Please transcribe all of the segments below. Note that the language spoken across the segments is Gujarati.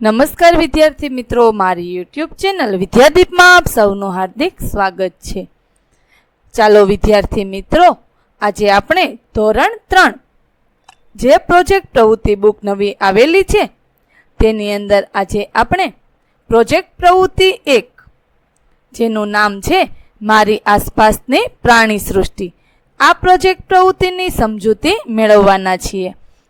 નમસ્કાર વિદ્યાર્થી મિત્રો, મારી યુટ્યુબ ચેનલ વિદ્યાદીપમાં આપ સૌનું હાર્દિક સ્વાગત છે. ચાલો વિદ્યાર્થી મિત્રો, આજે આપણે ધોરણ ત્રણ જે પ્રોજેક્ટ પ્રવૃત્તિ બુક નવી આવેલી છે, તેની અંદર આજે આપણે પ્રોજેક્ટ પ્રવૃત્તિ એક, જેનું નામ છે મારી આસપાસની પ્રાણી સૃષ્ટિ. આ પ્રોજેક્ટ પ્રવૃત્તિની સમજૂતી મેળવવાના છીએ.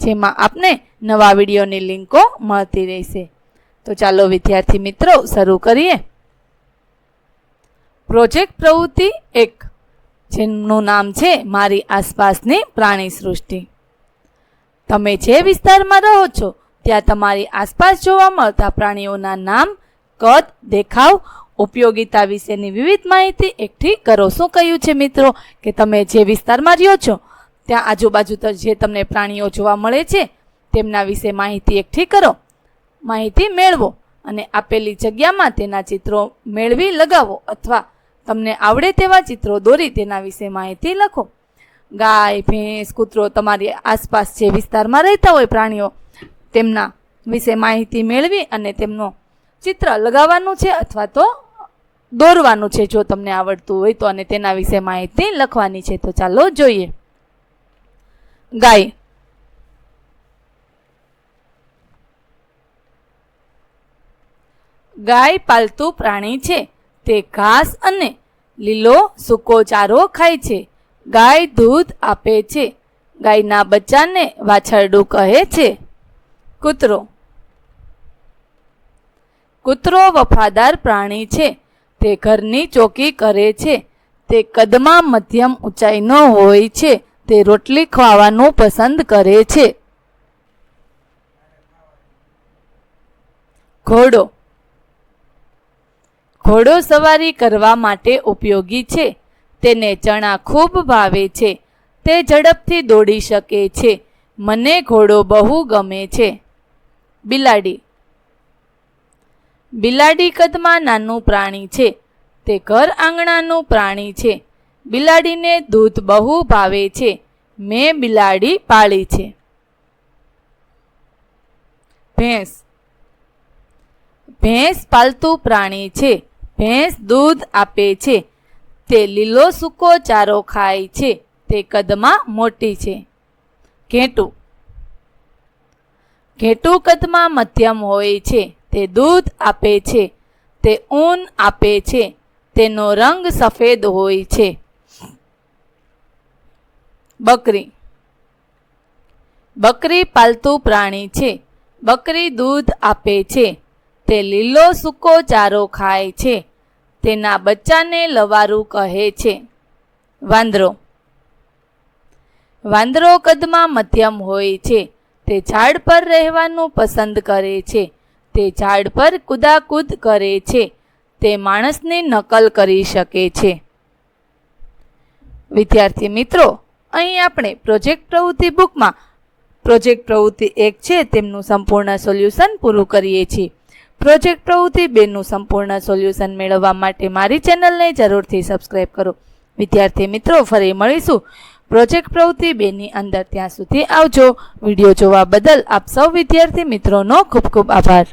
જેમાં આપને નવા વિડીયોની લિંકો મળતી રહેશે. તો ચાલો વિદ્યાર્થી મિત્રો, શરૂ કરીએ. પ્રોજેક્ટ પ્રવૃત્તિ એક, જેનું નામ છે મારી આસપાસની પ્રાણી સૃષ્ટિ. તમે જે વિસ્તારમાં રહો છો, ત્યાં તમારી આસપાસ જોવા મળતા પ્રાણીઓના નામ, કદ, દેખાવ, ઉપયોગિતા વિશેની વિવિધ માહિતી એકઠી કરો. શું કહ્યું છે મિત્રો, કે તમે જે વિસ્તારમાં રહ્યો છો ત્યાં આજુબાજુ જે તમને પ્રાણીઓ જોવા મળે છે, તેમના વિશે માહિતી એકઠી કરો. માહિતી મેળવો અને આપેલી જગ્યામાં તેના ચિત્રો મેળવી લગાવો અથવા તમને આવડે તેવા ચિત્રો દોરી તેના વિશે માહિતી લખો. ગાય, ભેંસ, કૂતરો તમારી આસપાસ જે વિસ્તારમાં રહેતા હોય પ્રાણીઓ, તેમના વિશે માહિતી મેળવી અને તેમનો ચિત્ર લગાવવાનું છે અથવા તો દોરવાનું છે જો તમને આવડતું હોય તો અને તેના વિશે માહિતી લખવાની છે તો ચાલો જોઈએ. ગાય. ગાય પાલતુ પ્રાણી છે. તે ઘાસ અને લીલો સૂકો ચારો ખાય છે. ગાય દૂધ આપે છે. ગાયના બચ્ચાને વાછરડું કહે છે. કૂતરો. કૂતરો વફાદાર પ્રાણી છે. તે ઘરની ચોકી કરે છે. તે કદમાં મધ્યમ ઊંચાઈનો હોય છે. તે રોટલી ખાવાનું પસંદ કરે છે. ઘોડો. ઘોડો સવારી કરવા માટે ઉપયોગી છે. તેને ચણા ખૂબ ભાવે છે. તે ઝડપથી દોડી શકે છે. મને ઘોડો બહુ ગમે છે. બિલાડી. બિલાડી કદમાં નાનું પ્રાણી છે. તે ઘર આંગણાનું પ્રાણી છે. બિલાડીને દૂધ બહુ ભાવે છે. મેં બિલાડી પાળી છે. ભેંસ. ભેંસ પાલતુ પ્રાણી છે. ભેંસ દૂધ આપે છે. તે લીલો સૂકો ચારો ખાય છે. તે કદમાં મોટી છે. ઘેટું. ઘેટું કદમાં મધ્યમ હોય છે. તે દૂધ આપે છે. તે ઊન આપે છે. તેનો રંગ સફેદ હોય છે. બકરી. બકરી પાલતુ પ્રાણી છે. બકરી દૂધ આપે છે. તે લીલો સૂકો ચારો ખાય છે. તેના બચ્ચાને લવારું કહે છે. વાંદરો. વાંદરો કદમાં મધ્યમ હોય છે. તે ઝાડ પર રહેવાનું પસંદ કરે છે. તે ઝાડ પર કુદાકૂદ કરે છે. તે માણસની નકલ કરી શકે છે. વિદ્યાર્થી મિત્રો અહીં આપણે પ્રોજેક્ટ પ્રવૃત્તિ બુકમાં પ્રોજેક્ટ પ્રવૃત્તિ એક છે, તેમનું સંપૂર્ણ સોલ્યુશન પૂરું કરીએ છીએ. પ્રોજેક્ટ પ્રવૃત્તિ બેનું સંપૂર્ણ સોલ્યુશન મેળવવા માટે મારી ચેનલને જરૂરથી સબસ્ક્રાઇબ કરો. વિદ્યાર્થી મિત્રો, ફરી મળીશું. પ્રોજેક્ટ પ્રવૃત્તિ બેની અંદર ત્યાં સુધી આવજો. વીડિયો જોવા બદલ આપ સૌ વિદ્યાર્થી મિત્રોનો ખૂબ ખૂબ આભાર.